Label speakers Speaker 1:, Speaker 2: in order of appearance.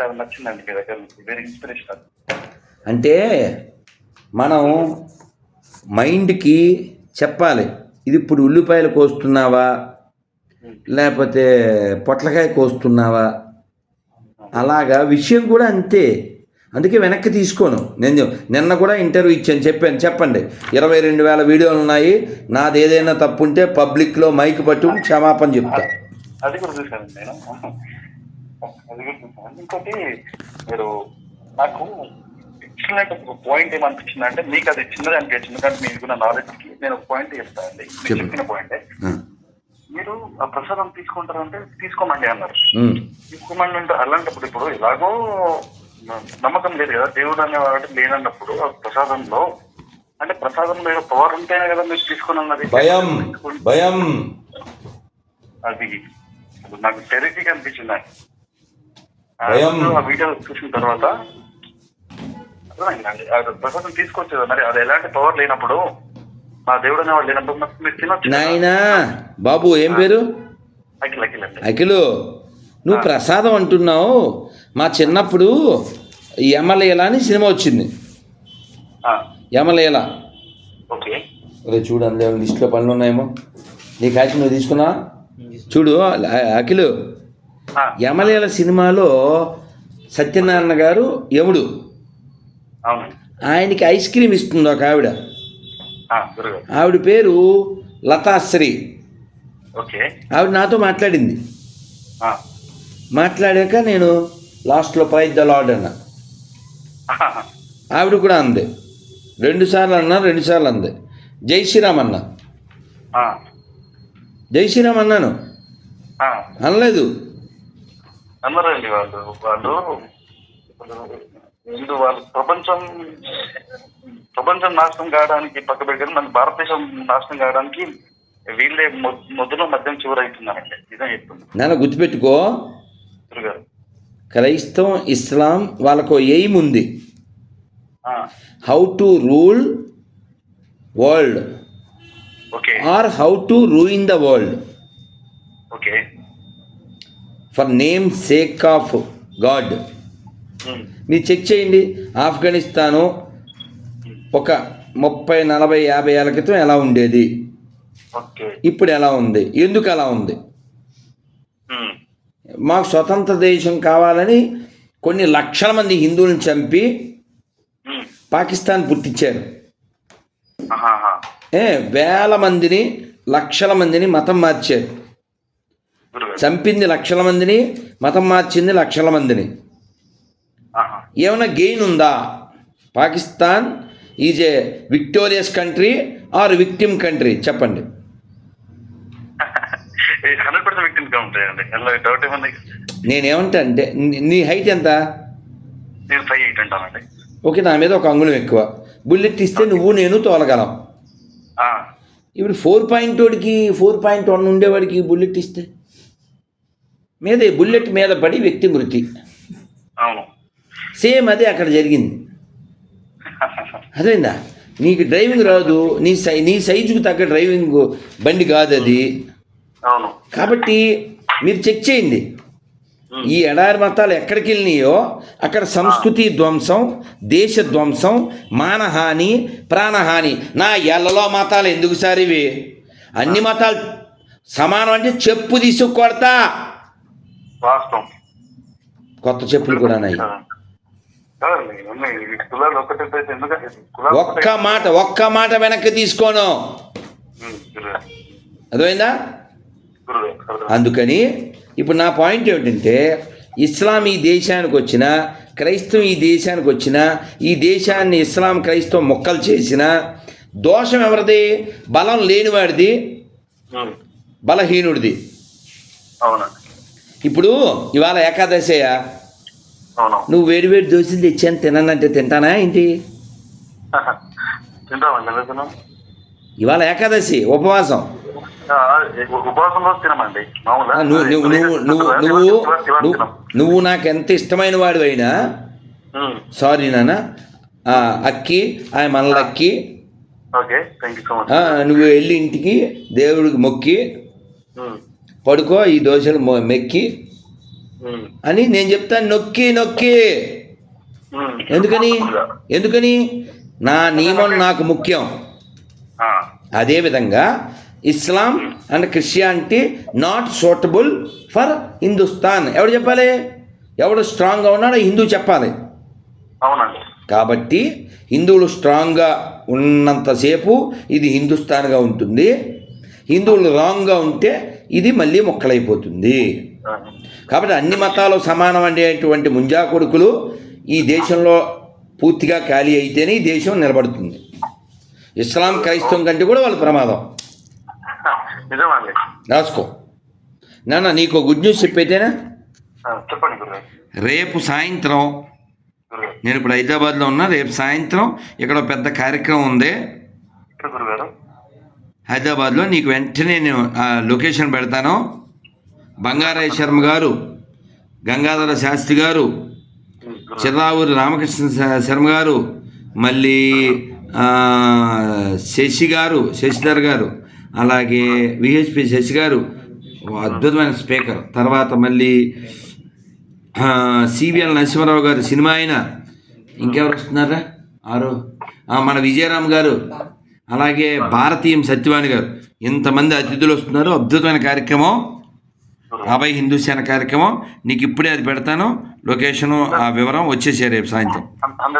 Speaker 1: చాలా నచ్చిందండి మీ దగ్గర. వెరీ ఇన్స్పిరేషన్
Speaker 2: అంటే మనం మైండ్కి చెప్పాలి ఇది ఇప్పుడు ఉల్లిపాయలు కోస్తున్నావా? లేకపోతే పొట్లకాయ కోస్తున్నావా? అలాగా విషయం కూడా అంతే. అందుకే వెనక్కి తీసుకోను. నేను నిన్న కూడా ఇంటర్వ్యూ ఇచ్చాను చెప్పాను చెప్పండి. ఇరవై రెండు వేల వీడియోలు ఉన్నాయి. నాది ఏదైనా తప్పు ఉంటే పబ్లిక్లో మైక్ పట్టుకుని క్షమాపణ చెప్తా.
Speaker 1: అది కూడా ఇంకోటి మీరు నాకు ఎక్సలెంట్ పాయింట్ ఏమనిపించింది అంటే మీకు అది చిన్నది అనిపించింది కానీ మీకున్న నాలెడ్జ్కి నేను ఒక పాయింట్ చెప్తాను అండి. మీరు. చెప్పిన పాయింటే మీరు ఆ ప్రసాదం తీసుకుంటారు అంటే తీసుకోమండి అన్నారు. తీసుకోమండి అంటే అలాంటప్పుడు ఇప్పుడు ఎలాగో నమ్మకం లేదు కదా దేవుడు అనేవాడు లేనన్నప్పుడు ఆ ప్రసాదంలో అంటే ప్రసాదంలో ఏదో పవర్ ఉంటేనే కదా మీరు తీసుకుని అన్నది
Speaker 2: భయం భయం.
Speaker 1: అది నాకు టెరిఫిక్ అనిపించింది
Speaker 2: భయం.
Speaker 1: వీడియో చూసిన తర్వాత ప్రసాదం తీసుకొచ్చేది. మరి అది ఎలాంటి పవర్ లేనప్పుడు మా దేవుడు అనేవాడు లేనప్పుడు మరి తినొచ్చు.
Speaker 2: నాయనా బాబు ఏం పేరు?
Speaker 1: అఖిల్ అఖిల్
Speaker 2: అఖిలు నువ్వు ప్రసాదం అంటున్నావు. మా చిన్నప్పుడు యమలీల అని సినిమా వచ్చింది. యమలీల
Speaker 1: ఓకే.
Speaker 2: అరే చూడు అందులో లిస్టులో పనులు ఉన్నాయేమో. నీ కాచి నువ్వు తీసుకున్నా చూడు అఖిలు యమలీల సినిమాలో సత్యనారాయణ గారు యముడు ఆయనకి ఐస్ క్రీమ్ ఇస్తుంది ఒక ఆవిడ. ఆవిడ పేరు లతాశ్రీ.
Speaker 1: ఓకే.
Speaker 2: ఆవిడ నాతో మాట్లాడింది. మాట్లాడాక నేను లాస్ట్లో ప్రైజ్ ద లార్డ్ అన్నా ఆవిడ కూడా అంది. రెండు సార్లు అన్నా రెండు సార్లు అంది. జై శ్రీరామ్ అన్నా. జై శ్రీరామ్ అన్నాను. అనలేదు.
Speaker 1: అన్నారండి వాళ్ళు. వాళ్ళు ముందు వాళ్ళు ప్రపంచం ప్రపంచం నాశనం కావడానికి పక్క పెట్టారు. మన భారతదేశం నాశనం కావడానికి వీళ్ళే మొదలు మధ్యం చివరి అవుతున్నారండి నిజం చెప్తుంది
Speaker 2: నాన్న గుర్తుపెట్టుకో. క్రైస్తవం ఇస్లాం వాళ్ళకు ఎయిమ్ ఉంది. How to rule world
Speaker 1: okay.
Speaker 2: Or how to ruin the world
Speaker 1: okay.
Speaker 2: For name sake of God. మీరు చెక్ చేయండి. ఆఫ్ఘనిస్తాను ఒక ముప్పై నలభై యాభై ఏళ్ళ క్రితం ఎలా ఉండేది? ఇప్పుడు ఎలా ఉంది? ఎందుకు అలా ఉంది?
Speaker 1: ఉమ్,
Speaker 2: మాకు స్వతంత్ర దేశం కావాలని కొన్ని లక్షల మంది హిందువులను చంపి
Speaker 1: ఉమ్,
Speaker 2: పాకిస్తాన్ పుట్టించారు. ఏ వేల మందిని లక్షల మందిని మతం మార్చారు. చంపింది లక్షల మందిని మతం మార్చింది లక్షల మందిని. ఏమైనా గెయిన్ ఉందా? Pakistan is a victorious country or victim country చెప్పండి. నేనేమంటా అంటే నీ- హైట్ ఎంత? ఓకే నా మీద ఒక అంగుళం ఎక్కువ. బుల్లెట్ ఇస్తే నువ్వు నేను తోలగలం. ఇప్పుడు ఫోర్ పాయింట్ వాడికి ఫోర్ పాయింట్ వన్ ఉండేవాడికి బుల్లెట్ ఇస్తే మీదే బుల్లెట్ మీద పడి వ్యక్తి మృతి.
Speaker 1: అవును.
Speaker 2: సేమ్ అదే అక్కడ జరిగింది. అదేందా నీకు డ్రైవింగ్ రాదు నీ సై నీ సైజుకు తగ్గ డ్రైవింగ్ బండి కాదు అది.
Speaker 1: అవును.
Speaker 2: కాబట్టి మీరు చెక్ చేయండి. ఈ ఎడారి మతాలు ఎక్కడికి వెళ్ళినాయో అక్కడ సంస్కృతి ధ్వంసం దేశ ధ్వంసం మానహాని ప్రాణహాని. నా ఎల్లలో మతాలు ఎందుకు సార్ ఇవి? అన్ని మతాలు సమానం అంటే చెప్పు తీసుకు కొడతా.
Speaker 1: వాస్తవం.
Speaker 2: కొత్త చెప్పులు కూడా ఉన్నాయి. ఒక్క. మాట ఒక్క మాట వెనక్కి తీసుకోను. అర్థమైందా. అందుకని ఇప్పుడు నా పాయింట్ ఏమిటంటే ఇస్లాం ఈ దేశానికి వచ్చిన క్రైస్తవం ఈ దేశానికి వచ్చిన ఈ దేశాన్ని ఇస్లాం క్రైస్తవం మొక్కలు చేసిన దోషం ఎవరిది? బలం లేనివాడిది బలహీనుడిది.
Speaker 1: అవునండి.
Speaker 2: ఇప్పుడు ఇవాళ ఏకాదశయ్య నువ్వు వేడి వేడి దోశలు తెచ్చాను తినానంటే తింటానా ఏంటి? ఇవాళ ఏకాదశి ఉపవాసం. నువ్వు నువ్వు నువ్వు నాకు ఎంత ఇష్టమైన వాడివైనా సారీ నాన్న అక్కి ఆయన
Speaker 1: మచ్
Speaker 2: ఆ, నువ్వు వెళ్ళి ఇంటికి దేవుడికి మొక్కి పడుకో ఈ దోశలు మెక్కి. అని నేను చెప్తాను నొక్కి నొక్కి. ఎందుకని? ఎందుకని? నా నియమం నాకు ముఖ్యం. అదేవిధంగా Islam and Christianity not suitable for Hindustan. ఎవడు చెప్పాలి? ఎవడు స్ట్రాంగ్గా ఉన్నాడో హిందూ చెప్పాలి. కాబట్టి హిందువులు స్ట్రాంగ్గా ఉన్నంతసేపు ఇది హిందుస్థాన్గా ఉంటుంది. హిందువులు రాంగ్గా ఉంటే ఇది మళ్ళీ మొక్కలైపోతుంది. కాబట్టి అన్ని మతాలు సమానం అనేటువంటి ముంజా కొడుకులు ఈ దేశంలో పూర్తిగా ఖాళీ అయితేనే ఈ దేశం నిలబడుతుంది. ఇస్లాం క్రైస్తవం కంటే కూడా వాళ్ళ ప్రమాదం. రాసుకో. నాన్న నీకు గుడ్ న్యూస్ చెప్పైతేనా రేపు సాయంత్రం నేను ఇప్పుడు హైదరాబాద్లో ఉన్నా రేపు సాయంత్రం ఇక్కడ పెద్ద కార్యక్రమం ఉంది. హైదరాబాద్లో నీకు వెంటనే నేను లొకేషన్ పెడతాను. బంగారాయ శర్మ గారు గంగాధర శాస్త్రి గారు చిరావూరు రామకృష్ణ శర్మ గారు మళ్ళీ శశి గారు శశిధర్ గారు అలాగే విహెచ్పి శశి గారు అద్భుతమైన స్పీకర్. తర్వాత మళ్ళీ సివిఎల్ నరసింహారావు గారు సినిమా అయిన ఇంకెవరు వస్తున్నారా? ఆరు మన విజయరామ్ గారు. అలాగే భారతీయం సత్యవాణి గారు ఇంతమంది అతిథులు వస్తున్నారు అద్భుతమైన కార్యక్రమం. అభయ్ హిందూ సేన కార్యక్రమం. నీకు ఇప్పుడే అది పెడతాను. లొకేషను ఆ వివరం వచ్చేసే రేపు సాయంత్రం.